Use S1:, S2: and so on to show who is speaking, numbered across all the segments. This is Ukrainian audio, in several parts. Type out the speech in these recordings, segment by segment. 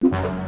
S1: you.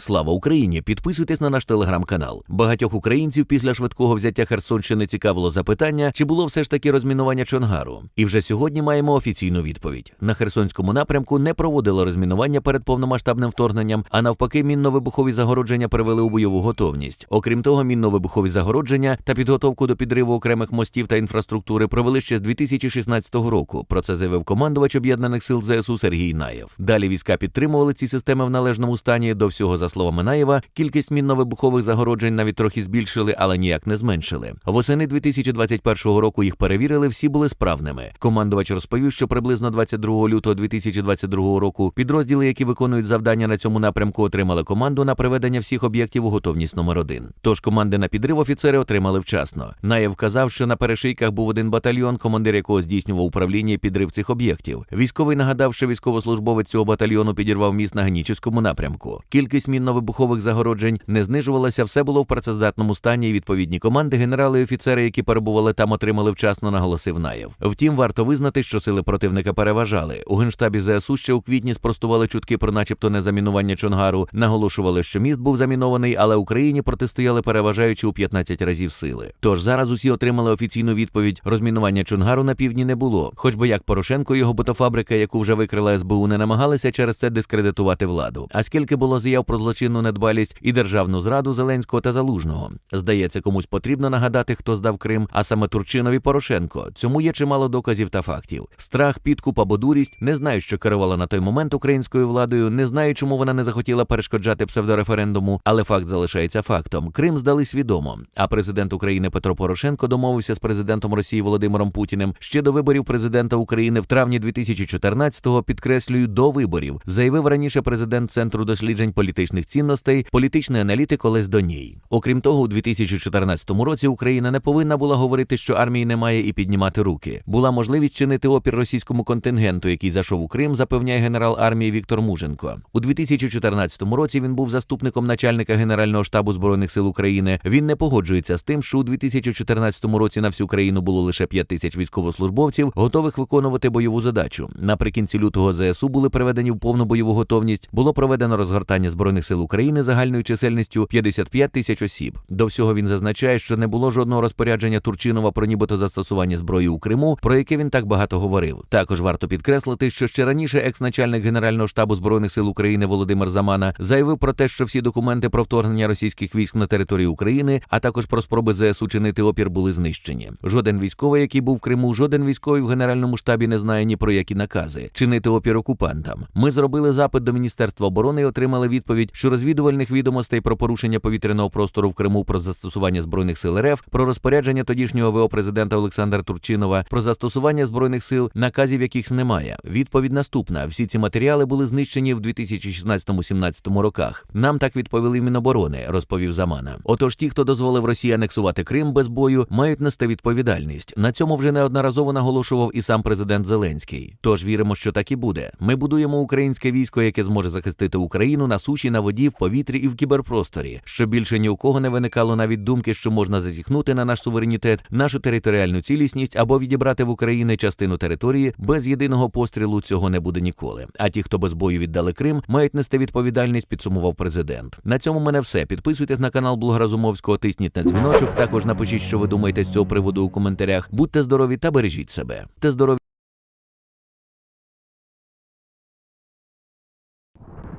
S1: Слава Україні! Підписуйтесь на наш телеграм-канал. Багатьох українців після швидкого взяття Херсонщини цікавило запитання, чи було все ж таки розмінування Чонгару. І вже сьогодні маємо офіційну відповідь. На Херсонському напрямку не проводило розмінування перед повномасштабним вторгненням, а навпаки, мінно-вибухові загородження привели у бойову готовність. Окрім того, мінно-вибухові загородження та підготовку до підриву окремих мостів та інфраструктури провели ще з 2016 року. Про це заявив командувач об'єднаних сил ЗСУ Сергій Наєв. Далі війська підтримували ці системи в належному стані. До всього, за словами Наєва, кількість мінно-вибухових загороджень навіть трохи збільшили, але ніяк не зменшили. Восени 2021 року їх перевірили, всі були справними. Командувач розповів, що приблизно 22 лютого 2022 року підрозділи, які виконують завдання на цьому напрямку, отримали команду на приведення всіх об'єктів у готовність номер один. Тож команди на підрив офіцери отримали вчасно. Наєв вказав, що на перешийках був один батальйон, командир якого здійснював управління і підрив цих об'єктів. Військовий нагадав, що військовослужбовець цього батальйону підірвав міст на Генічеському напрямку. Кількість мінно-вибухових загороджень не знижувалася, все було в працездатному стані. і Відповідні команди, генерали і офіцери, які перебували там, отримали вчасно, наголосив Наєв. Втім, варто визнати, що сили противника переважали. У генштабі ЗСУ ще у квітні спростували чутки про, начебто, незамінування Чонгару. Наголошували, що міст був замінований, але Україні протистояли переважаючи у 15 разів сили. Тож зараз усі отримали офіційну відповідь: розмінування Чонгару на півдні не було. Хоч би як Порошенко, його ботофабрика, яку вже викрила СБУ, не намагалися через це дискредитувати владу. А скільки було заяв про злочинну недбалість і державну зраду Зеленського та Залужного. Здається, комусь потрібно нагадати, хто здав Крим, а саме Турчинові Порошенко. Цьому є чимало доказів та фактів. Страх, підкуп або дурість не знаю, що керувала на той момент українською владою. Не знаю, чому вона не захотіла перешкоджати псевдореферендуму, але факт залишається фактом. Крим здали свідомо. А президент України Петро Порошенко домовився з президентом Росії Володимиром Путіним ще до виборів президента України в травні 2014-го, підкреслюю, до виборів, заявив раніше президент Центру досліджень політичних цінностей, політичний аналітик Олесь Доній. Окрім того, у 2014 році Україна не повинна була говорити, що армії немає і піднімати руки. Була можливість чинити опір російському контингенту, який зайшов у Крим, запевняє генерал армії Віктор Муженко. У 2014 році він був заступником начальника Генерального штабу збройних сил України. Він не погоджується з тим, що у 2014 році на всю країну було лише 5 тисяч військовослужбовців, готових виконувати бойову задачу. Наприкінці лютого ЗСУ були приведені в повну бойову готовність. Було проведено розгортання збройних сил України загальною чисельністю 55 тисяч осіб. До всього він зазначає, що не було жодного розпорядження Турчинова про нібито застосування зброї у Криму, про яке він так багато говорив. Також варто підкреслити, що ще раніше екс-начальник Генерального штабу збройних сил України Володимир Замана заявив про те, що всі документи про вторгнення російських військ на територію України, а також про спроби ЗСУ чинити опір, були знищені. Жоден військовий, який був в Криму, жоден військовий в генеральному штабі не знає ні про які накази чинити опір окупантам. Ми зробили запит до Міністерства оборони і отримали відповідь, що розвідувальних відомостей про порушення повітряного простору в Криму, про застосування збройних сил РФ, про розпорядження тодішнього ВО президента Олександра Турчинова, про застосування збройних сил, наказів яких немає. Відповідь наступна: всі ці матеріали були знищені в 2016-17 роках. Нам так відповіли Міноборони, розповів Замана. Отож, ті, хто дозволив Росії анексувати Крим без бою, мають нести відповідальність. На цьому вже неодноразово наголошував і сам президент Зеленський. Тож віримо, що так і буде. Ми будуємо українське військо, яке зможе захистити Україну на суші, на воді, в повітрі і в кіберпросторі, щоб більше ні у кого не виникало навіть думки, що можна зазіхнути на наш суверенітет, нашу територіальну цілісність або відібрати в Україні частину території без єдиного пострілу. Цього не буде ніколи. А ті, хто без бою віддали Крим, мають нести відповідальність. Підсумував президент. На цьому мене все. Підписуйтесь на канал Блогразумовського, тисніть на дзвіночок. Також напишіть, що ви думаєте з цього приводу у коментарях. Будьте здорові та бережіть себе. Будьте здорові.